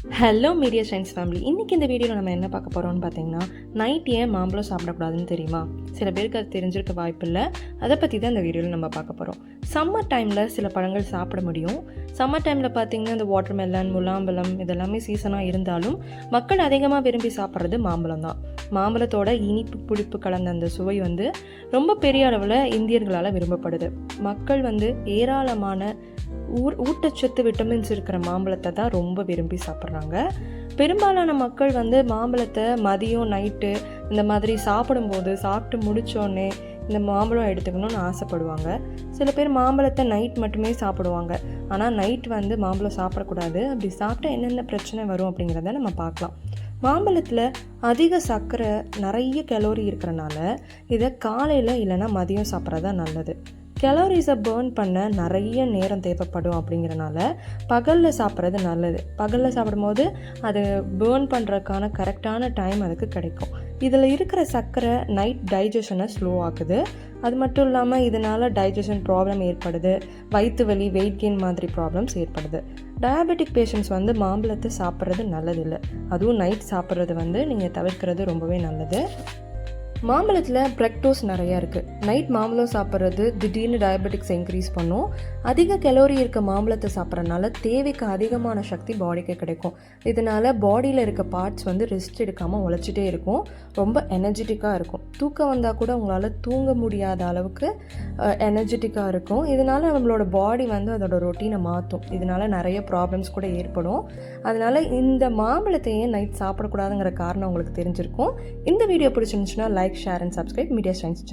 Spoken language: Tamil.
ஹலோ மீடியா சயின்ஸ் ஃபேமிலி இன்றைக்கி இந்த வீடியோவில் நம்ம என்ன பார்க்க போகிறோம்னு பார்த்தீங்கன்னா நைட் ஏன் மாம்பழம் சாப்பிடக்கூடாதுன்னு தெரியுமா? சில பேருக்கு அது தெரிஞ்சிருக்க வாய்ப்பில்லை அதை பற்றி தான் இந்த வீடியோவில் நம்ம பார்க்க போகிறோம் சம்மர் டைமில் சில பழங்கள் சாப்பிட முடியும். சம்மர் டைமில் பார்த்தீங்கன்னா இந்த வாட்டர் மெலன் முலாம்பழம் இதெல்லாமே சீசனாக இருந்தாலும் மக்கள் அதிகமாக விரும்பி சாப்பிட்றது மாம்பழம் தான். மாம்பழத்தோட இனிப்பு புளிப்பு கலந்த அந்த சுவை வந்து ரொம்ப பெரிய அளவில் இந்தியர்களால் விரும்பப்படுது. மக்கள் வந்து ஏராளமான ஊர் ஊட்டச்சத்து விட்டமின்ஸ் இருக்கிற மாம்பழத்தை தான் ரொம்ப விரும்பி சாப்பிட்றாங்க. பெரும்பாலான மக்கள் வந்து மாம்பழத்தை மதியம் நைட்டு இந்த மாதிரி சாப்பிடும்போது சாப்பிட்டு முடித்தோடனே இந்த மாம்பழம் எடுத்துக்கணும்னு ஆசைப்படுவாங்க. சில பேர் மாம்பழத்தை நைட் மட்டுமே சாப்பிடுவாங்க. ஆனால் நைட் வந்து மாம்பழம் சாப்பிடக்கூடாது. அப்படி சாப்பிட்டா என்னென்ன பிரச்சனை வரும் அப்படிங்கிறத நம்ம பார்க்கலாம். மாம்பழத்தில் அதிக சர்க்கரை நிறைய கலோரி இருக்கிறனால இதை காலையில் இல்லைன்னா மதியம் சாப்பிட்றது தான் நல்லது கலோரிஸை பேர்ன் பண்ண நிறைய நேரம் தேவைப்படும் அப்படிங்கிறனால பகலில் சாப்பிட்றது நல்லது. பகலில் சாப்பிடும்போது அது பேர்ன் பண்ணுறதுக்கான கரெக்டான டைம் அதுக்கு கிடைக்கும். இதில் இருக்கிற சர்க்கரை நைட் டைஜஷனை ஸ்லோ ஆகுது அது மட்டும் இல்லாமல் இதனால் டைஜஷன் ப்ராப்ளம் ஏற்படுது. வயிற்று வலி வெயிட் கெயின் மாதிரி ப்ராப்ளம்ஸ் ஏற்படுது. டயபெட்டிக் பேஷண்ட்ஸ் வந்து மாம்பழத்தை சாப்பிட்றது நல்லதில்லை. அதுவும் நைட் சாப்பிட்றது வந்து நீங்கள் தவிர்க்கிறது ரொம்பவே நல்லது. மாம்பழத்தில் பிரக்டோஸ் நிறையா இருக்குது நைட் மாம்பழம் சாப்பிட்றது திடீர்னு டயபெட்டிக்ஸ் இன்க்ரீஸ் பண்ணும். அதிக கெலோரி இருக்க மாம்பழத்தை சாப்பிட்றதுனால தேவைக்கு அதிகமான சக்தி பாடிக்கு கிடைக்கும். இதனால் பாடியில் இருக்க பார்ட்ஸ் வந்து ரெஸ்ட் எடுக்காமல் உழைச்சிட்டே இருக்கும். ரொம்ப எனர்ஜெட்டிக்காக இருக்கும். தூக்கம் வந்தால் கூட உங்களால் தூங்க முடியாத அளவுக்கு எனர்ஜெட்டிக்காக இருக்கும். இதனால் நம்மளோட பாடி வந்து அதோட ரொட்டீனை மாற்றும் இதனால் நிறைய ப்ராப்ளம்ஸ் கூட ஏற்படும். அதனால் இந்த மாம்பழத்தையே நைட் சாப்பிடக்கூடாதுங்கிற காரணம் உங்களுக்கு தெரிஞ்சிருக்கும். இந்த வீடியோ பிடிச்சிருந்துச்சுன்னா like share and subscribe media science channel